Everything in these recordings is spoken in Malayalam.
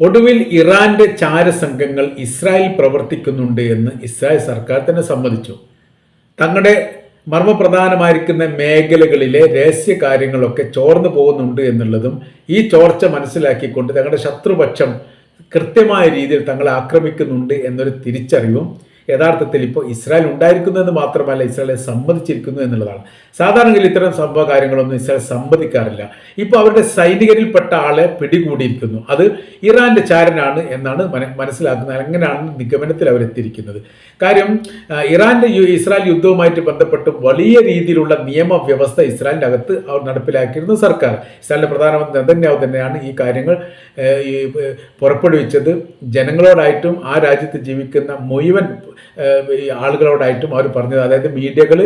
ഒടുവിൽ ഇറാന്റെ ചാരസംഘങ്ങൾ ഇസ്രായേൽ പ്രവർത്തിക്കുന്നുണ്ട് എന്ന് ഇസ്രായേൽ സർക്കാർ തന്നെ സമ്മതിച്ചു. തങ്ങളുടെ മർമ്മപ്രധാനമായിരിക്കുന്ന മേഖലകളിലെ രഹസ്യ കാര്യങ്ങളൊക്കെ ചോർന്നു പോകുന്നുണ്ട് എന്നുള്ളതും ഈ ചോർച്ച മനസ്സിലാക്കിക്കൊണ്ട് തങ്ങളുടെ ശത്രുപക്ഷം കൃത്യമായ രീതിയിൽ തങ്ങളെ ആക്രമിക്കുന്നുണ്ട് എന്നൊരു തിരിച്ചറിവും യഥാർത്ഥത്തിൽ ഇപ്പോൾ ഇസ്രായേൽ ഉണ്ടായിരിക്കുന്നതെന്ന് മാത്രമല്ല ഇസ്രായേലെ സമ്മതിച്ചിരിക്കുന്നു എന്നുള്ളതാണ്. സാധാരണയിൽ ഇത്തരം സംഭവ കാര്യങ്ങളൊന്നും ഇസ്രായേൽ സമ്മതിക്കാറില്ല. ഇപ്പോൾ അവരുടെ സൈനികരിൽപ്പെട്ട ആളെ പിടികൂടിയിരിക്കുന്നു. അത് ഇറാന്റെ ചാരനാണ് എന്നാണ് മന- മനസ്സിലാക്കുന്നത്. അങ്ങനെയാണ് നിഗമനത്തിൽ അവരെത്തിയിരിക്കുന്നത്. കാര്യം ഇറാന്റെ ഇസ്രായേൽ യുദ്ധവുമായിട്ട് ബന്ധപ്പെട്ട് വലിയ രീതിയിലുള്ള നിയമവ്യവസ്ഥ ഇസ്രായേലിന്റെ അകത്ത് അവർ നടപ്പിലാക്കിയിരുന്നു സർക്കാർ. ഇസ്രായേലിന്റെ പ്രധാനമന്ത്രി നെതന്യാഹു തന്നെയാണ് ഈ കാര്യങ്ങൾ പുറപ്പെടുവിച്ചത്. ജനങ്ങളോടായിട്ടും ആ രാജ്യത്ത് ജീവിക്കുന്ന മുഴുവൻ ഈ ആളുകളോടായിട്ടും അവർ പറഞ്ഞത്. അതായത് മീഡിയകൾ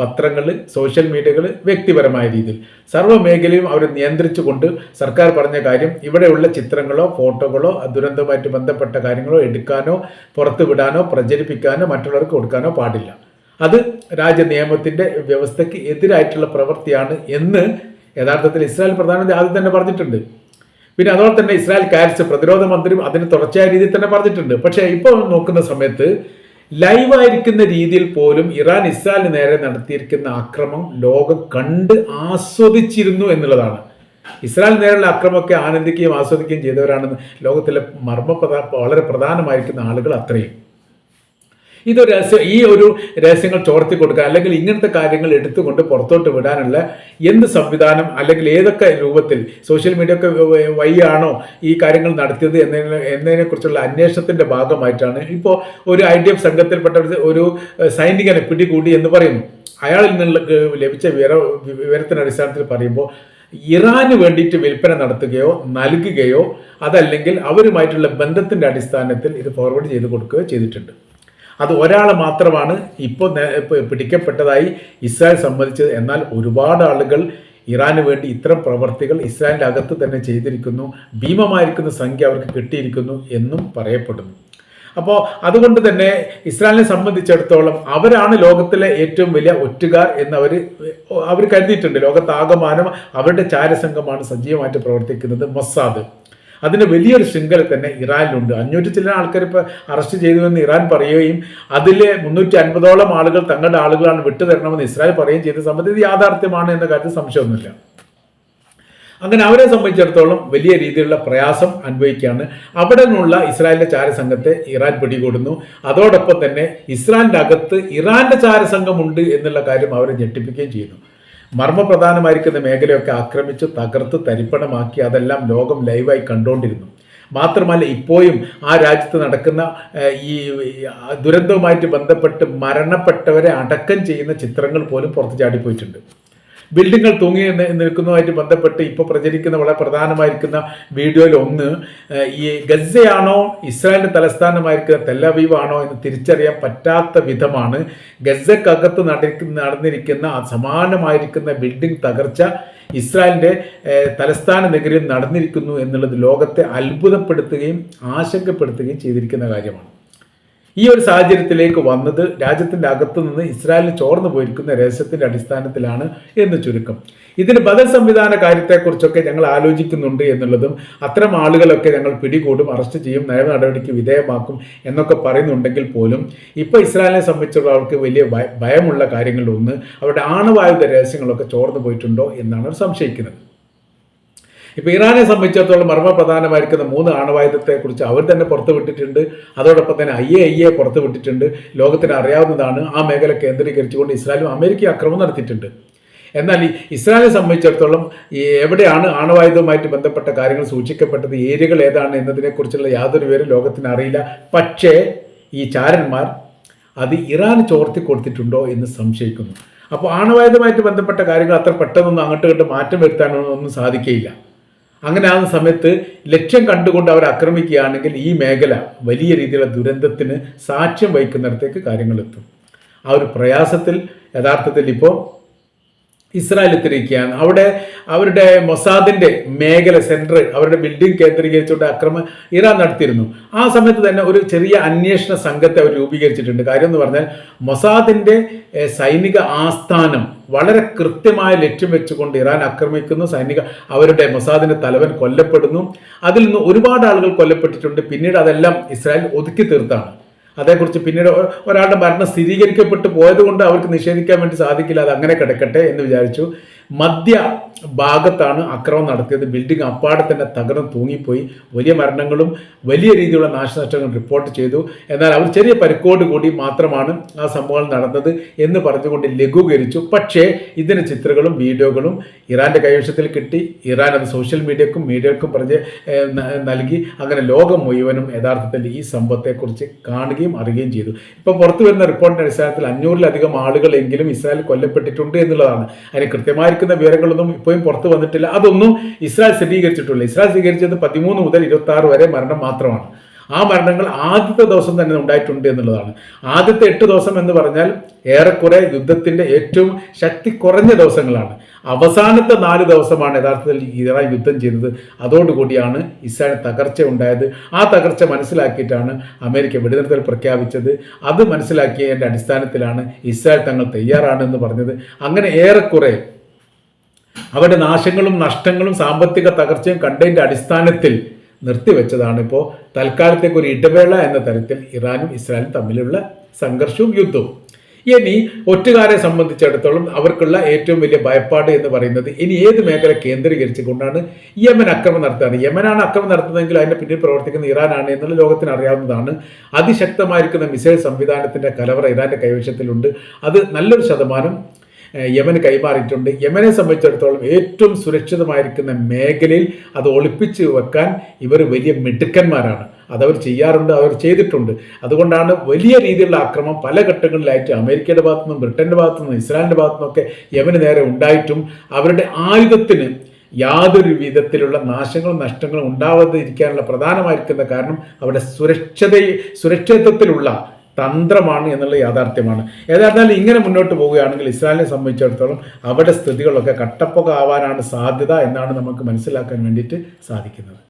പത്രങ്ങൾ സോഷ്യൽ മീഡിയകൾ വ്യക്തിപരമായ രീതിയിൽ. സർവ മേഖലയും അവർ നിയന്ത്രിച്ചുകൊണ്ട് സർക്കാർ പറഞ്ഞ കാര്യം ഇവിടെയുള്ള ചിത്രങ്ങളോ ഫോട്ടോകളോ ദുരന്തവുമായിട്ട് ബന്ധപ്പെട്ട കാര്യങ്ങളോ എടുക്കാനോ പുറത്തു വിടാനോ പ്രചരിപ്പിക്കാനോ മറ്റുള്ളവർക്ക് കൊടുക്കാനോ പാടില്ല. അത് രാജ്യ നിയമത്തിന്റെ വ്യവസ്ഥയ്ക്ക് എതിരായിട്ടുള്ള പ്രവൃത്തിയാണ് എന്ന് യഥാർത്ഥത്തിൽ ഇസ്രായേൽ പ്രധാനമന്ത്രി ആദ്യം തന്നെ പറഞ്ഞിട്ടുണ്ട്. പിന്നെ അതോടെ തന്നെ ഇസ്രായേൽ കാരിസ് പ്രതിരോധ മന്ത്രിയും അതിന് തുടർച്ചയായ രീതിയിൽ തന്നെ പറഞ്ഞിട്ടുണ്ട്. പക്ഷേ ഇപ്പോൾ നോക്കുന്ന സമയത്ത് ലൈവായിരിക്കുന്ന രീതിയിൽ പോലും ഇറാൻ ഇസ്രായേലിന് നേരെ നടത്തിയിരിക്കുന്ന ആക്രമം ലോകം കണ്ട് ആസ്വദിച്ചിരുന്നു എന്നുള്ളതാണ്. ഇസ്രായേൽ നേരെയുള്ള അക്രമമൊക്കെ ആനന്ദിക്കുകയും ആസ്വദിക്കുകയും ചെയ്തവരാണെന്ന് ലോകത്തിലെ മർമ്മ വളരെ പ്രധാനമായിരിക്കുന്ന ആളുകൾ അത്രയും. ഇതൊരു രഹസ്യം ഈ ഒരു രഹസ്യങ്ങൾ ചോർത്തി കൊടുക്കാൻ അല്ലെങ്കിൽ ഇങ്ങനത്തെ കാര്യങ്ങൾ എടുത്തുകൊണ്ട് പുറത്തോട്ട് വിടാനുള്ള എന്ത് സംവിധാനം അല്ലെങ്കിൽ ഏതൊക്കെ രൂപത്തിൽ സോഷ്യൽ മീഡിയ ഒക്കെ വഴിയാണോ ഈ കാര്യങ്ങൾ നടത്തിയത് എന്നതിനെ കുറിച്ചുള്ള അന്വേഷണത്തിന്റെ ഭാഗമായിട്ടാണ്. ഇപ്പോൾ ഒരു ഐ ഡി എഫ് സംഘത്തിൽപ്പെട്ട ഒരു- സൈനികനെ പിടികൂടി എന്ന് പറയുന്നു. അയാളിൽ നിന്നുള്ള ലഭിച്ച വിവര വിവരത്തിന്റെ അടിസ്ഥാനത്തിൽ പറയുമ്പോൾ ഇറാന് വേണ്ടിയിട്ട് വിൽപ്പന നടത്തുകയോ നൽകുകയോ അതല്ലെങ്കിൽ അവരുമായിട്ടുള്ള ബന്ധത്തിന്റെ അടിസ്ഥാനത്തിൽ ഇത് ഫോർവേഡ് ചെയ്ത് കൊടുക്കുകയോ ചെയ്തിട്ടുണ്ട്. അത് ഒരാൾ മാത്രമാണ് ഇപ്പോൾ പിടിക്കപ്പെട്ടതായി ഇസ്രായേൽ സമ്മതിച്ചത് എന്നാൽ ഒരുപാട് ആളുകൾ ഇറാന് വേണ്ടി ഇത്തരം പ്രവർത്തികൾ ഇസ്രായേലിന്റെ അകത്ത് തന്നെ ചെയ്തിരിക്കുന്നു. ഭീമമായിരിക്കുന്ന സംഖ്യ അവർക്ക് കിട്ടിയിരിക്കുന്നു എന്നും പറയപ്പെടുന്നു. അപ്പോൾ അതുകൊണ്ട് തന്നെ ഇസ്രായേലിനെ സംബന്ധിച്ചിടത്തോളം അവരാണ് ലോകത്തിലെ ഏറ്റവും വലിയ ഒറ്റുകാർ എന്ന് അവർ അവർ കരുതിയിട്ടുണ്ട്. ലോകത്താകമാനം അവരുടെ ചാരസംഘമാണ് സജീവമായിട്ട് പ്രവർത്തിക്കുന്നത് മൊസാദ്. അതിന് വലിയൊരു ശൃംഖല തന്നെ ഇറാനിലുണ്ട്. അഞ്ഞൂറ്റി ചില ആൾക്കാർ ഇപ്പോൾ അറസ്റ്റ് ചെയ്തുവെന്ന് ഇറാൻ പറയുകയും അതിലെ മുന്നൂറ്റി അൻപതോളം ആളുകൾ തങ്ങളുടെ ആളുകളാണ് വിട്ടുതരണമെന്ന് ഇസ്രായേൽ പറയുകയും ചെയ്ത സംബന്ധിച്ച് യാഥാർത്ഥ്യമാണ് എന്ന കാര്യത്തിൽ സംശയമൊന്നുമില്ല. അങ്ങനെ അവരെ സംബന്ധിച്ചിടത്തോളം വലിയ രീതിയിലുള്ള പ്രയാസം അനുഭവിക്കുകയാണ്. അവിടെ നിന്നുള്ള ഇസ്രായേലിന്റെ ചാരസംഘത്തെ ഇറാൻ പിടികൂടുന്നു. അതോടൊപ്പം തന്നെ ഇസ്രായേലിന്റെ അകത്ത് ഇറാന്റെ ചാരസംഘമുണ്ട് എന്നുള്ള കാര്യം അവരെ ഞെട്ടിപ്പിക്കുകയും ചെയ്യുന്നു. മർമ്മപ്രധാനമായിരിക്കുന്ന മേഖലയൊക്കെ ആക്രമിച്ച് തകർത്ത് തരിപ്പണമാക്കി അതെല്ലാം ലോകം ലൈവായി കണ്ടുകൊണ്ടിരുന്നു മാത്രമല്ല ഇപ്പോഴും ആ രാജ്യത്ത് നടക്കുന്ന ഈ ദുരന്തവുമായിട്ട് ബന്ധപ്പെട്ട് മരണപ്പെട്ടവരെ അടക്കം ചെയ്യുന്ന ചിത്രങ്ങൾ പോലും പുറത്ത് ചാടിപ്പോയിട്ടുണ്ട്. ബിൽഡിങ്ങൾ തൂങ്ങി നിൽക്കുന്നതുമായിട്ട് ബന്ധപ്പെട്ട് ഇപ്പോൾ പ്രചരിക്കുന്ന വളരെ പ്രധാനമായിരിക്കുന്ന വീഡിയോയിൽ ഒന്ന് ഈ ഗസയാണോ ഇസ്രായേലിന്റെ തലസ്ഥാനമായിരിക്കുന്ന തെല്ലവീവ് ആണോ എന്ന് തിരിച്ചറിയാൻ പറ്റാത്ത വിധമാണ് ഗസക്കകത്ത് നടക്കുന്ന നടന്നിരിക്കുന്ന സമാനമായിരിക്കുന്ന ബിൽഡിംഗ് തകർച്ച ഇസ്രായേലിന്റെ തലസ്ഥാന നഗരിയിൽ നടന്നിരിക്കുന്നു എന്നുള്ളത് ലോകത്തെ അത്ഭുതപ്പെടുത്തുകയും ആശങ്കപ്പെടുത്തുകയും ചെയ്തിരിക്കുന്ന കാര്യമാണ്. ഈ ഒരു സാഹചര്യത്തിലേക്ക് വന്നത് രാജ്യത്തിന്റെ അകത്തു നിന്ന് ഇസ്രായേലിന് ചോർന്നു പോയിരിക്കുന്ന രഹസ്യത്തിന്റെ അടിസ്ഥാനത്തിലാണ് എന്ന് ചുരുക്കം. ഇതിന് ബദൽ സംവിധാന കാര്യത്തെക്കുറിച്ചൊക്കെ ഞങ്ങൾ ആലോചിക്കുന്നുണ്ട് എന്നുള്ളതും അത്തരം ആളുകളൊക്കെ ഞങ്ങൾ പിടികൂടും അറസ്റ്റ് ചെയ്യും നയ നടപടിക്ക് വിധേയമാക്കും എന്നൊക്കെ പറയുന്നുണ്ടെങ്കിൽ പോലും ഇപ്പോൾ ഇസ്രായേലിനെ സംബന്ധിച്ചുള്ള അവർക്ക് വലിയ ഭയമുള്ള കാര്യങ്ങളിലൊന്ന് അവരുടെ ആണവായുധ രഹസ്യങ്ങളൊക്കെ ചോർന്നു പോയിട്ടുണ്ടോ എന്നാണ് അവർ സംശയിക്കുന്നത്. ഇപ്പോൾ ഇറാനെ സംബന്ധിച്ചിടത്തോളം മർമ്മപ്രധാനമായിരിക്കുന്ന മൂന്ന് ആണവായുധത്തെക്കുറിച്ച് അവർ തന്നെ പുറത്തു വിട്ടിട്ടുണ്ട്. അതോടൊപ്പം തന്നെ ഐ എ ഐ എ പുറത്തു വിട്ടിട്ടുണ്ട്. ലോകത്തിന് അറിയാവുന്നതാണ് ആ മേഖല കേന്ദ്രീകരിച്ചുകൊണ്ട് ഇസ്രായേലും അമേരിക്ക അക്രമം നടത്തിയിട്ടുണ്ട്. എന്നാൽ ഈ ഇസ്രായേലിനെ സംബന്ധിച്ചിടത്തോളം എവിടെയാണ് ആണവായുധവുമായിട്ട് ബന്ധപ്പെട്ട കാര്യങ്ങൾ സൂക്ഷിക്കപ്പെട്ടത് ഏരിയകൾ ഏതാണ് എന്നതിനെക്കുറിച്ചുള്ള യാതൊരു പേരും ലോകത്തിന് അറിയില്ല. പക്ഷേ ഈ ചാരന്മാർ അത് ഇറാൻ ചോർത്തി കൊടുത്തിട്ടുണ്ടോ എന്ന് സംശയിക്കുന്നു. അപ്പോൾ ആണവായുധമായിട്ട് ബന്ധപ്പെട്ട കാര്യങ്ങൾ അത്ര പെട്ടെന്നൊന്നും അങ്ങോട്ട് ഇങ്ങോട്ട് മാറ്റം വരുത്താനൊന്നും സാധിക്കുകയില്ല. അങ്ങനെ ആ സമയത്ത് ലക്ഷ്യം കണ്ടുകൊണ്ട് അവർ ആക്രമിക്കുകയാണെങ്കിൽ ഈ മേഖല വലിയ രീതിയിലുള്ള ദുരന്തത്തിന് സാക്ഷ്യം വഹിക്കുന്നിടത്തേക്ക് കാര്യങ്ങൾ എത്തും. ആ ഒരു പ്രയാസത്തിൽ യഥാർത്ഥത്തിൽ ഇപ്പോൾ ഇസ്രായേൽ എത്തിയിരിക്കുകയാണ് അവിടെ അവരുടെ മൊസാദിന്റെ മേഖല സെന്റർ അവരുടെ ബിൽഡിംഗ് കേന്ദ്രീകരിച്ചുകൊണ്ട് അക്രമം ഇറാൻ നടത്തിയിരുന്നു. ആ സമയത്ത് തന്നെ ഒരു ചെറിയ അന്വേഷണ സംഘത്തെ അവർ രൂപീകരിച്ചിട്ടുണ്ട്. കാര്യം എന്ന് പറഞ്ഞാൽ മൊസാദിന്റെ സൈനിക ആസ്ഥാനം വളരെ കൃത്യമായ ലക്ഷ്യം വെച്ചുകൊണ്ട് ഇറാൻ ആക്രമിക്കുന്നു. സൈനിക അവരുടെ മൊസാദിന്റെ തലവൻ കൊല്ലപ്പെടുന്നു. അതിൽ നിന്ന് ഒരുപാട് ആളുകൾ കൊല്ലപ്പെട്ടിട്ടുണ്ട്. പിന്നീട് അതെല്ലാം ഇസ്രായേൽ ഒതുക്കി തീർത്താണ്. അതേക്കുറിച്ച് പിന്നീട് ഒരാളുടെ മരണം സ്ഥിരീകരിക്കപ്പെട്ടു പോയതുകൊണ്ട് അവർക്ക് നിഷേധിക്കാൻ വേണ്ടി സാധിക്കില്ല അത് അങ്ങനെ കിടക്കട്ടെ എന്ന് വിചാരിച്ചു. മധ്യ ഭാഗത്താണ് അക്രമം നടത്തിയത്. ബിൽഡിംഗ് അപ്പാടെ തന്നെ തകർന്ന് തൂങ്ങിപ്പോയി. വലിയ മരണങ്ങളും വലിയ രീതിയിലുള്ള നാശനഷ്ടങ്ങളും റിപ്പോർട്ട് ചെയ്തു. എന്നാൽ അവർ ചെറിയ പരിക്കോട് കൂടി മാത്രമാണ് ആ സംഭവങ്ങൾ നടന്നത് എന്ന് പറഞ്ഞുകൊണ്ട് ലഘൂകരിച്ചു. പക്ഷേ ഇതിന് ചിത്രങ്ങളും വീഡിയോകളും ഇറാന്റെ കൈവശത്തിൽ കിട്ടി. ഇറാൻ അത് സോഷ്യൽ മീഡിയക്കും മീഡിയക്കും പറഞ്ഞ് നൽകി. അങ്ങനെ ലോകം മുഴുവനും യഥാർത്ഥത്തിൽ ഈ സംഭവത്തെക്കുറിച്ച് കാണുകയും അറിയുകയും ചെയ്തു. ഇപ്പോൾ പുറത്തു വരുന്ന റിപ്പോർട്ടിന്റെ അടിസ്ഥാനത്തിൽ അഞ്ഞൂറിലധികം ആളുകളെങ്കിലും ഇസ്രായേൽ കൊല്ലപ്പെട്ടിട്ടുണ്ട് എന്നുള്ളതാണ്. അതിന് കൃത്യമായിരിക്കുന്ന വിവരങ്ങളൊന്നും ഇപ്പോഴും പുറത്തു വന്നിട്ടില്ല. അതൊന്നും ഇസ്രായേൽ സ്ഥിരീകരിച്ചിട്ടില്ല. ഇസ്രായേൽ സ്ഥിരീകരിച്ചത് പതിമൂന്ന് മുതൽ ഇരുപത്തി വരെ മരണം മാത്രമാണ്. ആ മരണങ്ങൾ ആദ്യത്തെ ദിവസം തന്നെ ഉണ്ടായിട്ടുണ്ട് എന്നുള്ളതാണ്. ആദ്യത്തെ എട്ട് ദിവസം എന്ന് പറഞ്ഞാൽ ഏറെക്കുറെ യുദ്ധത്തിന്റെ ഏറ്റവും ശക്തി കുറഞ്ഞ ദിവസങ്ങളാണ്. അവസാനത്തെ നാല് ദിവസമാണ് യഥാർത്ഥത്തിൽ ഇറാൻ യുദ്ധം ചെയ്തത്. അതോടുകൂടിയാണ് ഇസ്രായേൽ തകർച്ച ഉണ്ടായത്. ആ തകർച്ച മനസ്സിലാക്കിയിട്ടാണ് അമേരിക്ക വെടിനിർത്തൽ പ്രഖ്യാപിച്ചത്. അത് മനസ്സിലാക്കിയതിന്റെ അടിസ്ഥാനത്തിലാണ് ഇസ്രായേൽ തങ്ങൾ തയ്യാറാണെന്ന് പറഞ്ഞത്. അങ്ങനെ ഏറെക്കുറെ അവരുടെ നാശങ്ങളും നഷ്ടങ്ങളും സാമ്പത്തിക തകർച്ചയും കണ്ടതിന്റെ അടിസ്ഥാനത്തിൽ നിർത്തിവെച്ചതാണ് ഇപ്പോൾ തൽക്കാലത്തേക്ക് ഒരു ഇടവേള എന്ന തരത്തിൽ ഇറാനും ഇസ്രായേലും തമ്മിലുള്ള സംഘർഷവും യുദ്ധവും. ഇനി ഒറ്റുകാരെ സംബന്ധിച്ചിടത്തോളം അവർക്കുള്ള ഏറ്റവും വലിയ ഭയപ്പാട് എന്ന് പറയുന്നത് ഇനി ഏത് മേഖല കേന്ദ്രീകരിച്ചുകൊണ്ടാണ് യമൻ അക്രമം നടത്തുന്നത്? യമനാണ് അക്രമം നടത്തുന്നതെങ്കിൽ അതിന്റെ പിന്നിൽ പ്രവർത്തിക്കുന്ന ഇറാനാണ് എന്നുള്ള ലോകത്തിന് അറിയാവുന്നതാണ്. അതിശക്തമായിരിക്കുന്ന മിസൈൽ സംവിധാനത്തിന്റെ കലവറ ഇറാന്റെ കൈവശത്തിലുണ്ട്. അത് നല്ലൊരു ശതമാനം യമന് കൈമാറിയിട്ടുണ്ട്. യമനെ സംബന്ധിച്ചിടത്തോളം ഏറ്റവും സുരക്ഷിതമായിരിക്കുന്ന മേഖലയിൽ അത് ഒളിപ്പിച്ച് വെക്കാൻ ഇവർ വലിയ മിടുക്കന്മാരാണ്. അതവർ ചെയ്യാറുണ്ട് അവർ ചെയ്തിട്ടുണ്ട്. അതുകൊണ്ടാണ് വലിയ രീതിയിലുള്ള ആക്രമം പല ഘട്ടങ്ങളിലായിട്ട് അമേരിക്കയുടെ ഭാഗത്തു നിന്നും ബ്രിട്ടന്റെ ഭാഗത്തു നിന്നും ഇസ്രായേലിന്റെ ഭാഗത്തു നിന്നൊക്കെ യമന് നേരെ ഉണ്ടായിട്ടും അവരുടെ ആയുധത്തിന് യാതൊരു വിധത്തിലുള്ള നാശങ്ങളും നഷ്ടങ്ങളും ഉണ്ടാവാതിരിക്കാനുള്ള പ്രധാനമായിരിക്കുന്ന കാരണം അവരുടെ സുരക്ഷിത സുരക്ഷിതത്വത്തിലുള്ള തന്ത്രമാണ് എന്നുള്ള യാഥാർത്ഥ്യമാണ്. ഏതായിരുന്നാലും ഇങ്ങനെ മുന്നോട്ട് പോവുകയാണെങ്കിൽ ഇസ്രായേലിനെ സംബന്ധിച്ചിടത്തോളം അവിടെ സ്ഥിതികളൊക്കെ കട്ടപ്പൊക്കെ ആവാനാണ് സാധ്യത എന്നാണ് നമുക്ക് മനസ്സിലാക്കാൻ വേണ്ടിയിട്ട് സാധിക്കുന്നത്.